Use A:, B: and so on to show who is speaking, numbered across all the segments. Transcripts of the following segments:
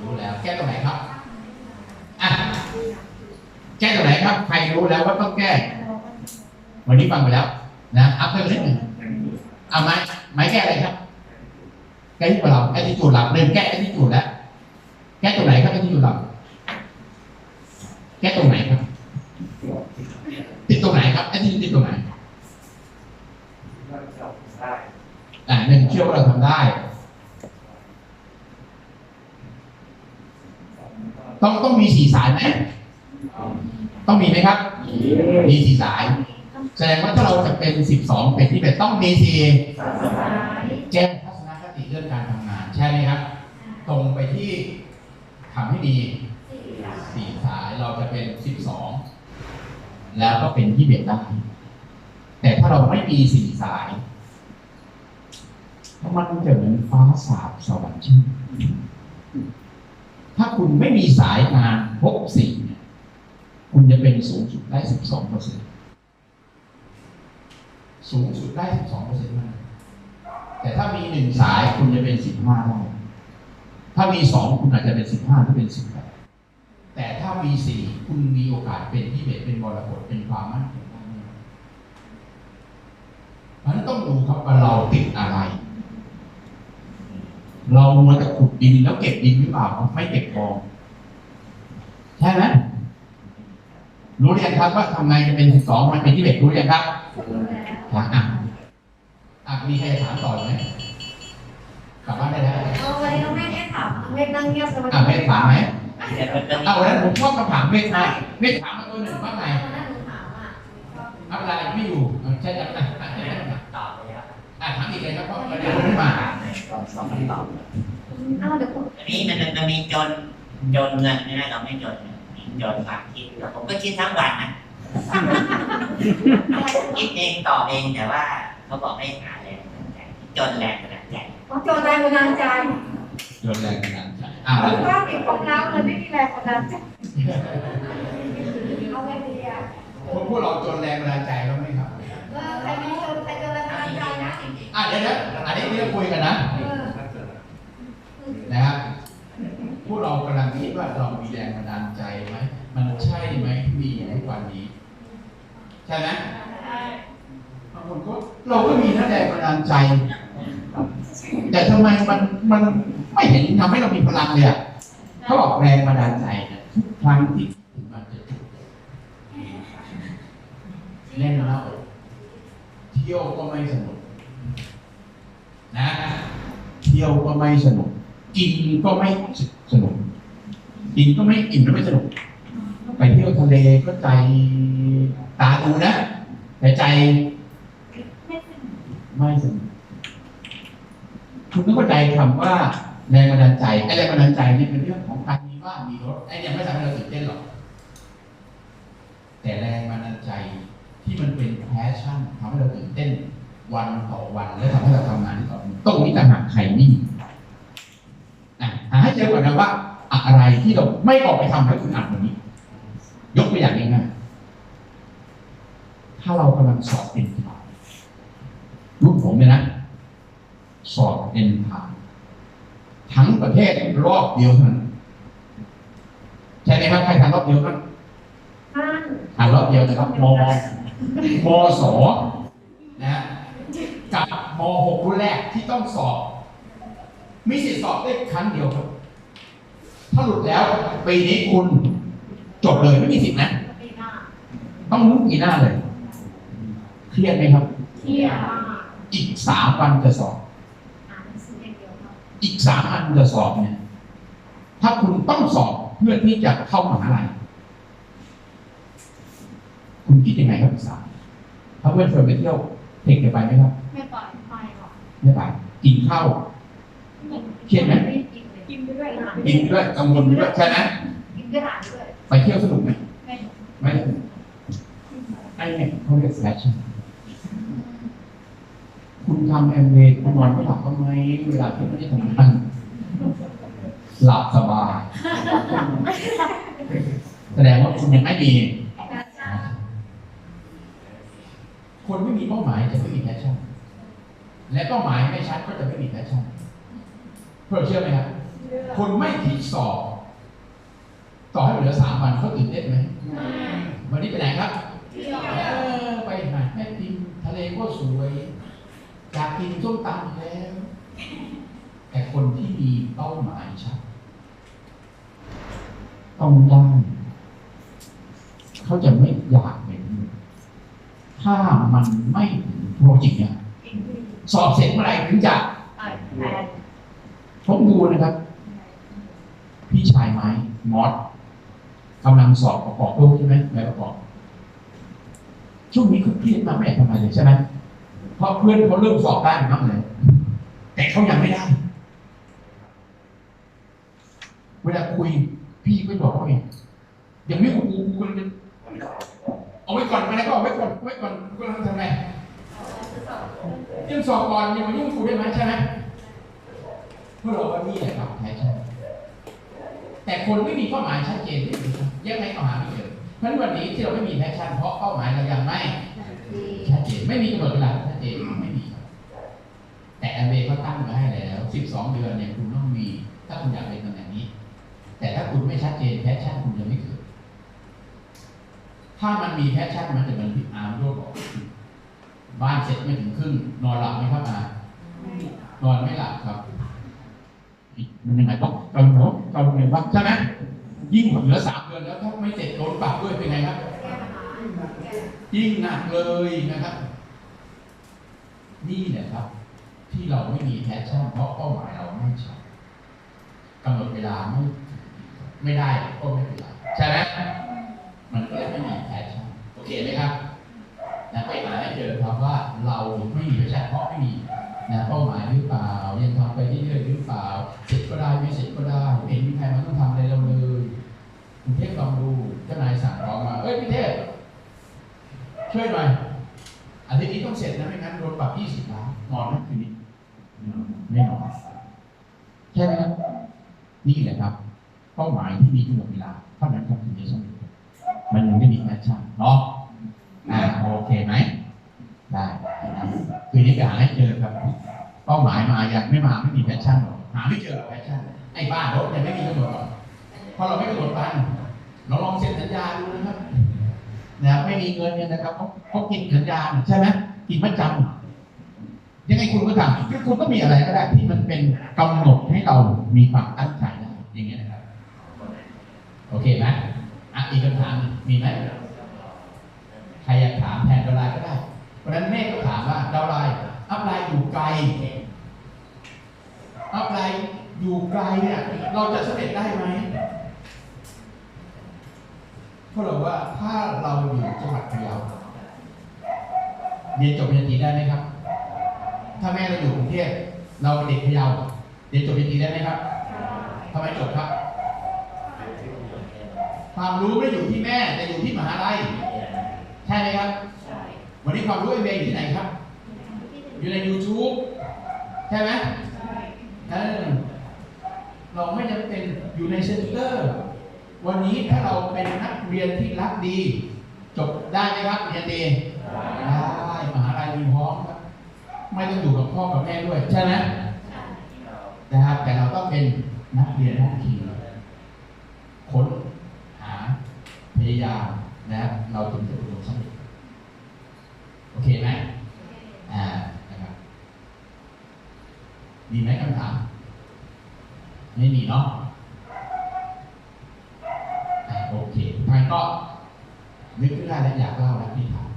A: รู้แล้ว แก้ตรงไหนครับอะแก้ตรงไหนครับ ใครรู้แล้วว่าต้องแก้ วันนี้ฟังไปแล้ว นะอัพเพิ่มนิดหนึ่งเอาไม้ไม้แก้อะไรครับ แก้ที่เราแก้ที่จุดหลับเริ่มแก้ที่จุดแล้ว แก้ตรงไหนครับแก้ที่จุดหลับแก้ตรงไหนครับ ติดตรงไหนครับแก้ที่ติดตรงไหนอ่าหนึ่งเชื่อว่าเราทำได้ ต้องต้องมีสีสายไหมต้องมีไหมครับ มีสีสาย แสดงว่าถ้าเราจะเป็นสิบสองเป็นที่เป็นต้องมีสีแจ้งทัศนคติเรื่องการทำงาน ใช่ไหมครับ ตรงไปที่ทำให้ดีสี่สายเราจะเป็นสิบสองแล้วก็เป็นที่เบ็ดได้แต่ถ้าเราไม่มีสี่สายมันจะเหมือนฟ้าสาบสวรรค์ชื่น ถ้าคุณไม่มีสายงานพบสี่เนี่ยคุณจะเป็นสูงสุดได้สิบสองเปอร์เซ็นสูงสุดได้สิบสองเปอร์เซ็นต์แต่ถ้ามีหนึ่งสายคุณจะเป็นสิบห้าได้ถ้ามีสองคุณอาจจะเป็นสิบห้าหรือเป็นสิบแปดแต่ถ้ามีสี่คุณมีโอกาสเป็นที่เบ็ดเป็นบรกฎเป็นความมั่นคงได้เพราะนั้นต้องดูครับว่าเราติดอะไร เรามัวแต่ขุดดินแล้วเก็บดินหรือเปล่าไม่เก็บกองใช่ไหมรู้เรียงครับว่าทำไงจะเป็นสิบสองมันเป็นที่เบ็ดรู้เรียงครับถามอะอะมีใครจะถามต่อไหมกลับบ้านได้แล้ว
B: เอาวันนี้น้องเมฆให้ถามน้องเมฆนั่งเงียบเลยวัน
A: อะ
B: นี้
A: เมฆถามไหม
C: เดี๋ยวมันจะมี
A: เอาวันนั้นผมชอบคำถามเมฆนะเมฆถามมาตัวหนึ่งว่าไง
B: วันนั้นหนูถามอะ
A: อัปลายไม่อยู่เออใช่จังนะอะ
C: ตอบไปแล้ว
A: อะถามอีกเลยครับเพราะประเด็นมันมา
C: ตอบสองคำตอบ
B: อ้าวเดี๋ยวคุณ
C: อันนี้มันมันมีจนจนเงินไม่ได้เราไม่จนมีจนความคิดแต่ผมก็คิดทั้งวันนะคิดเองตอบเองแต่ว่า เขาบอกให้หาแรงบันดาลใจจนแรงบันดาลใจ
B: ว่าจรแรงบันดาลใจ
A: โดนแรงกำลังใจอะ
B: คุณว่ามีความรักมันไม่มีแรงบันดาลใจเอาไงดีอะ
A: คนพวกเราจนแรงบันดาลใจแล้วไหมครับ
B: ใครมีจรใครจรแรงบันดาลใจนะ
A: อะเดี๋ยวนะอันนี้เรื่องคุยกันนะ นะครับพวกเรากำลังคิดว่าเรามีแรงบันดาลใจไหม มันใช่ไหมที่มีอยู่ทุกวันนี้ ใช่ไหมบางคนก็เราก็มีนะแรงบันดาลใจ แต่ทำไมมันมันไม่เห็นทำให้เรามีพลังเลยอะเขาบอกแรงบันดาลใจนี่ยทุกครั้งที่มันจะเล่นแล้วเที่ยวก็ไม่สนุกนะ เที่ยวก็ไม่สนุก กินก็ไม่สนุกกินก็ไม่อิ่มและไม่สนุกไปเที่ยวทะเลก็ใจตาดูนะแต่ใจไม่สนุกคุณต้องเข้าใจคำว่าแรงบันดาลใจไอ้แรงบันดาลใจนี่เป็นเรื่องของการมีบ้านมีรถไอ้เนี่ไม่ทำให้เราตื่นเต้นหรอกแต่แรงบันดาลใจที่มันเป็นแพชชั่นทำให้เราตื่นเต้นวันต่อวันและทำให้เราทำงานต่อต้องมีต่างหากใครนี่ ให้เจอก่อนนะว่า อะไรที่เราไม่ออกไปทำแล้วคุณอัดวันนี้ ยกตัวอย่างง่ายๆถ้าเรากำลังสอบเป็นทางรุ่นผมเนี่ยนะ สอบเป็นทางทั้งประเทศรอบเดียวเท่านั้นใช่ไหมครับใครทำรอบเดียวครับ
B: ท่าน
A: ทำรอบเดียวนะครับมมสนะฮะกับมหกรุ่นแรกที่ต้องสอบ มีสิทธิสอบได้ครั้งเดียวครับ ถ้าหลุดแล้วปีนี้คุณจบเลยไม่มีสิทธินะ
B: ปีหน้า
A: ต้องลุ้นปีหน้าเลย เครียดไหมครับ
B: เที่ยว
A: อีกสามวันจะสอบ
B: อ่านหนังสืออย่างเดียวครับ
A: อีกสามวันจะสอบเนี่ย ถ้าคุณต้องสอบเพื่อที่จะเข้ามหาลัยคุณคิดยังไงครับอีกสามถ้าเพื่อนชวนไปเที่ยวเทคจะไปไหมครับ
B: ไม่ปล่อยไปหรอก
A: ไม่ไปกินข้าว เครียดไหม
B: รีบกินเลยกินไปด้วยหลาน
A: กินด้วยกังวลไปด้วยใช่ไหม
B: กินด้วยหลานด้วย
A: ไปเที่ยวสนุกไหม
B: ไม่หนุก
A: ไม่สนุกไอ้เนี่ยเขาเรียกแฟชั่นคุณทำแอมเวย์คุณนอนไม่หลับทำไมเวลาที่ไม่ได้ทำงานหลับสบายแสดงว่าคุณยังไม่มีคนไม่มีเป้าหมายจะไม่มีแพชชั่นและเป้าหมายไม่ชัดก็จะไม่มีแพชชั่น เพื่อเชื่อไหมครับ
B: เค
A: นไม่คิดสอบ ต่อให้เหลือสามวันเขาตื่นเต้นไหมวันนี้ไปไหนครับ
B: เที่ยว
A: เออไปหาแม่พิมพ์ทะเลก็สวยอยากกินส้มตำอีกแล้ว แต่คนที่มีเป้าหมายชัดต้องได้เขาจะไม่อยากเห็นถ้ามันไม่ถึงโปรเจกต์เนี่ยสอบเสร็จเมื่อไหร่ถึงจะ
B: แปด
A: ผมดูนะครับ พี่ชายไม้มอสกำลังสอบประกอบโลกใช่ไหมแบประกอบ ช่วงนี้เขาเครียดมากไม่อยากทำอะไรเลยใช่ไหมเพราะเพื่อนเขาเริ่มสอบได้มากเลยแต่เขายังไม่ได้ เวลาคุยพี่ก็บอกว่าไงยังไม่กูกูกำลังจะเอาไว้ก่อนอะไรก็เอาไว้ก่อนเอาไว้ก่อนกูกำลังทำไงยังสอบก่อนยังมายุ่งกูได้ไหมใช่ไหม เพื่อเราว่านี่แหละครับแพ้ใช่แต่คนไม่มีเป้าหมายชัดเจนเนี่ยยังไงก็หาไม่เจอเพราะฉะนั้นวันนี้ที่เราไม่มีแพชชั่นเพราะเป้าหมายเรายังไม่ชัดเจนไม่มีกำหนดเวลาชัดเจนไม่มีครับแต่แอมเบย์เขาตั้งไว้ให้แล้ว 12 เดือนเนี่ยคุณต้องมี ถ้าคุณอยากเป็นตำแหน่งนี้ แต่ถ้าคุณไม่ชัดเจนแพชชั่นคุณจะไม่เกิดถ้ามันมีแพชชั่นมันจะเหมือนพี่อาร์มโรดบอกบ้านเสร็จไม่ถึงครึ่งนอนหลับไหมครับอานอนไม่หลับครับ มันยังไงต้องกังวลกังวลบ้างใช่ไหมยิ่งเหลือสามเดือนแล้วถ้าไม่เสร็จโดนปรับด้วยเป็นไงครับยิ่งหนักเลยนะครับ นี่แหละครับ ที่เราไม่มีแพชชั่นเพราะเป้าหมายเราไม่ชัดกำหนดเวลาไม่ไม่ได้ก็ไม่เป็นไรใช่ไหมมันก็ไม่มีแพชชั่นโอเคไหมครับนะไปหาให้เจอครับว่าเราไม่มีแพชชั่นเพราะไม่มี นะเป้าหมายหรือเปล่ายังทำไปเรื่อยๆหรือเปล่าเสร็จก็ได้ไม่เสร็จก็ได้ไม่เห็นมีใครมาต้องทำอะไรเราเลยคุณเทพลองดูเจ้านายสั่งเรามาเอ้ยพี่เทพช่วยหน่อยอาทิตย์นี้ต้องเสร็จนะไม่งั้นโดนปรับ20ล้านนอนไหมคืนนี้ไม่นอนใช่ไหมครับนี่แหละครับ เป้าหมายที่มีกำหนดเวลาเท่านั้นครับถึงจะสำเร็จมันยังไม่มีแพชชั่นเนาะอ่าโอเคไหมได้นะครับคื นนี้ไปหาให้เจอครับเป้าหมายมายังไม่มาไม่มีแพชชั่นหรอกหาไม่เจอแพชชั่นไอ้บ้านรถยังไม่มีกำหนดหรอกเพราะเราไม่กำหนดวันเราลองเซ็นสัญญาดูนะครับนะไม่มีเงินเนี่ยนะครับเขาเขากินสัญญาใช่ไหมกินประจำยังไงคุณก็ทำคือคุณก็มีอะไรก็ได้ที่มันเป็นกำหนดให้เรามีความตั้งใจได้อย่างเงี้ยนะครับ โอเคไหมอะอีกคำถามมีไหมใครอยากถามแทนดาวไลน์ก็ได้ ราะฉะนั้นเมฆก็ถามว่าดาวไลน์อัพไลน์อยู่ไกลอัพไลน์อยู่ไกลเนี่ยเราจะสำเร็จได้ไหมเพราะเราว่าถ้าเราอยู่จังหวัดพะเยาเรียนจบปริญญาตรีได้ไหมครับ ถ้าแม่เราอยู่กรุงเทพเราเด็กพะเยาเรียนจบปริญญาตรีได้ไหมครับทำไมจบครับ ความรู้ไม่ได้อยู่ที่แม่แต่อยู่ที่มหาลัยใช่ไหมครับ วันนี้ความรู้เอเมย์อยู่ที่ไหนครับ อยู่ใน YouTube ใช่ไหม
B: ใช่
A: เราไม่จำเป็นอยู่ในเซ็นเตอร์ วันนี้ถ้าเราเป็นนักเรียนที่รักดี จบได้ไหมครับเรียนดีได้มหาลัยมีพร้อมครับ ไม่ต้องอยู่กับพ่อกับแม่ด้วย ใช่ไหม
B: ใช่
A: นะครับแต่เราต้องเป็นนักเรียนห้องทีมค้นหาพยายามนะครับเราถึงจะประสบความสำเร็จ อเคไหมอ่านะครับมีไหมคำถาม ไม่มีเนาะอ่าโอเคทางก็นึกขึ้นได้แล้วอยากเล่าแล้วพี่ถาม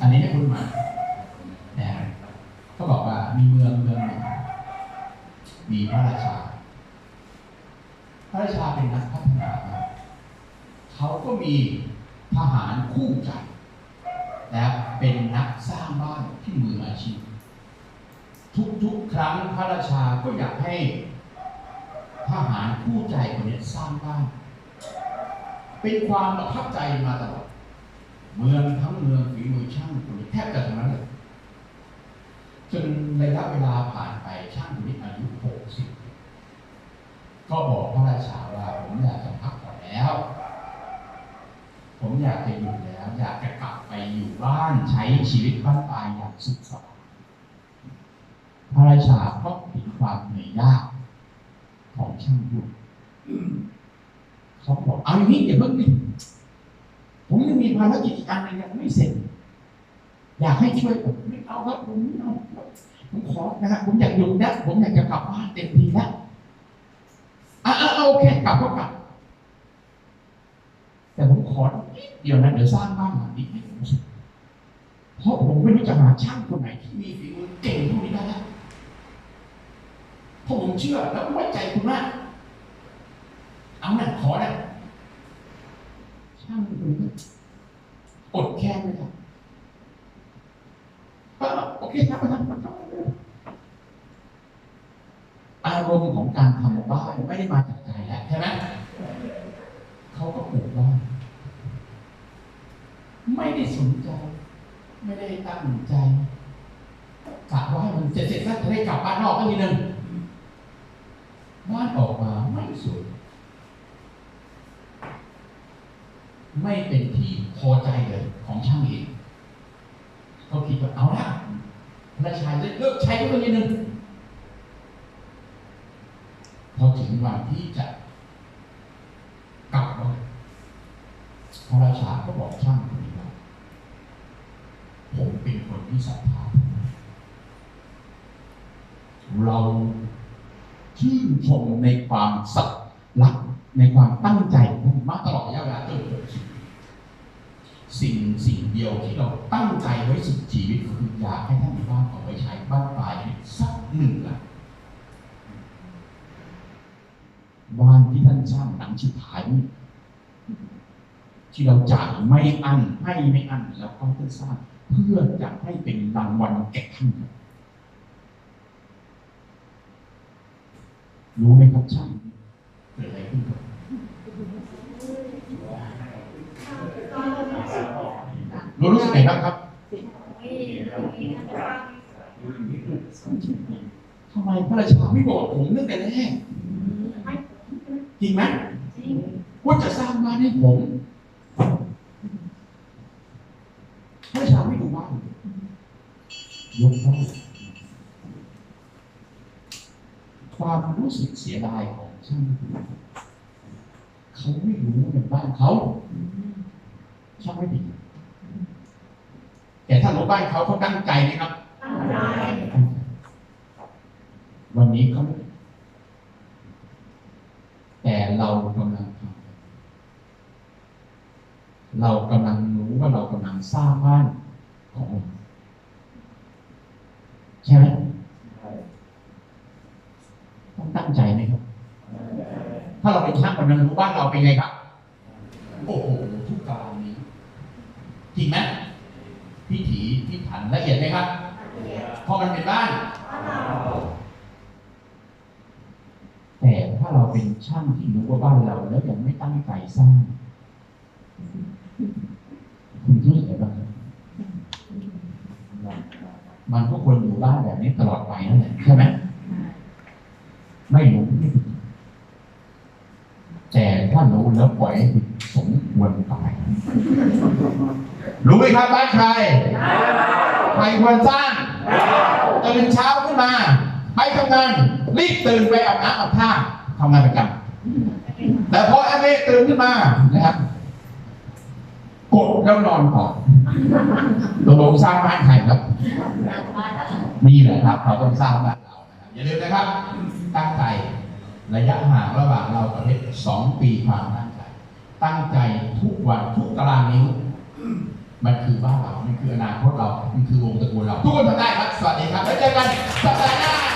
A: อันนี้ให้คุณมานะเขาบอกว่ามีเมืองเมืองหนึ่งมีพระราชา พระราชาเป็นนักพัฒนาเขาก็มี ทหารคู่ใจนะเป็นนักสร้างบ้านที่มืออาชีพ ทุกๆครั้งพระราชาก็อยากให้ทหารคู่ใจคนนี้สร้างบ้าน เป็นความประทับใจมาตลอดเมืองทั้งเมืองฝีมือช่างคนนี้แทบจะทั้งนั้นเลยจนระยะเวลาผ่านไปช่างคนนี้อายุหกสิบก็บอกพระราชาว่าผมอยากจะพักผ่อนแล้ว ผมอยากจะหยุดแล้ว อยากจะกลับไปอยู่บ้านใช้ชีวิตบ้านปลายอย่างสุขสบายพระราชาก็เห็นความญาติของช่างพูดเขาบอกเอาอย่างนี้อย่าเพิ่งดิผมยังมีภารกิจอีกอันหนึงยังไม่เสร็จ อยากให้ช่วยผมไม่เอาครับผมไม่เอาผมขอนะครับผมอยากอยู่นะผมอยากจะกลับบ้านเต็มทีแล้วอะอะอะโอเคกลับก็กลับ แต่ผมขอนิดเดียวนะเดี๋ยวสร้างบ้านหลังนี้ให้ผมสิเพราะผมไม่รู้จะหาช่างคนไหนที่มีฝีมือเก่งเท่านี้ได้แล้วเพราะผมเชื่อแล้วไว้ใจคุณมาก เอาหน่ะขอนะช่างคนนี้อดแค่ไม่ได้ก็โอเคครับมาทำมาทำอารมณ์ของการทำบ้านไม่ได้มาจากใจแล้วใช่ไหมเขาก็เปิดบ้าน ไม่ได้สนใจ ไม่ได้ตั้งใจกะว่าให้มันเสร็จๆแล้วจะได้กลับบ้านนอกก็ทีหนึ่งบ้านออกมาไม่สวยไม่เป็นที่พอใจเลยของช่างเองเขาคิดว่าเอาละพระชายเลิกใช้ก็ตัวนี้หนึ่งพอถึงวันที่จะกลับบ้าพระราชาก็บอกช่างคนนี้ว่า เป็นคนที่ศรัทธาเราชื่นชมในความสัตย์รักในความตั้งใจมาตลอดระยะเวลาจนจบชีวิตสิ่งสิ่งเดียวที่เราตั้งใจไว้สุดชีวิตคืออยากให้ท่านมีบ้านเอาไว้ใช้บ้านปลายสักหนึ่งหลังบ้านที่ท่านสร้างหลังสุดท้ายที่เราจ่ายไม่อั้นให้ไม่อั้นแล้วก็ท่านสร้าง เพื่อจะให้เป็นรางวัลแก่ท่านรู้ไหมครับช่างเกิดอะไรขึ้นครับรู้รู้สึกไงบ้างครับทำไมพระราชาไม่บอกผมตั้งแต่แรกจริงไหมว่าจะสร้างบ้านให้ผมพระราชาไม่ดูบ้านยกบ้าน ความรู้สึกเสียดายของช่างเขาไม่รู้ว่าเป็นบ้านเขาช่างไม่ผิดแต่ถ้ารู้บ้านเขาเขาตั้งใจนะครับวันนี้เขาแต่เรากำลังทำเรากำลังรู้ว่าเรากำลังสร้างบ้านของเราใช่ไหมต้องตั้งใจไหมครับ ถ้าเราเป็นช่างกำลังรู้บ้านเราเป็นไงครับ โอ้โหทุกตารางนี้จริงไหมพิถีพิถันละเอียดไหมครับพอมันเป็นบ้าน แต่ถ้าเราเป็นช่างที่รู้ว่าบ้านเราแล้วยังไม่ตั้งใจสร้างคุณรู้สึกไงบ้างครับมันก็ควรอยู่บ้านแบบนี้ตลอดไปนั่นแหละใช่ไหมไม่รู้ไม่ผิดแต่ถ้ารู้ แล้วปล่อยให้ผิดสมควรตายรู้ไหมครับบ้านใครใครควรสร้างตื่นเช้าขึ้นมา ไปทำงานรีบตื่นไปอาบน้ำอาบท่าทำงานประจำแต่พอแอมเอตื่นขึ้นมานะครับกดแล้วนอนก่อนตกลงสร้างบ้านใครครับ นี่แหละครับ เราต้องสร้างบ้านเราอย่าลืมนะครับ ตั้งใจระยะห่างระหว่างเรากับเพชรสองปีความ ตั้งใจทุกวันทุกตารางนิ้ว มันคือบ้านเรา มันคืออนาคตเรา มันคือวงตระกูลเรา ทุกคนทำได้ครับ สวัสดีครับ แล้วเจอกันสัป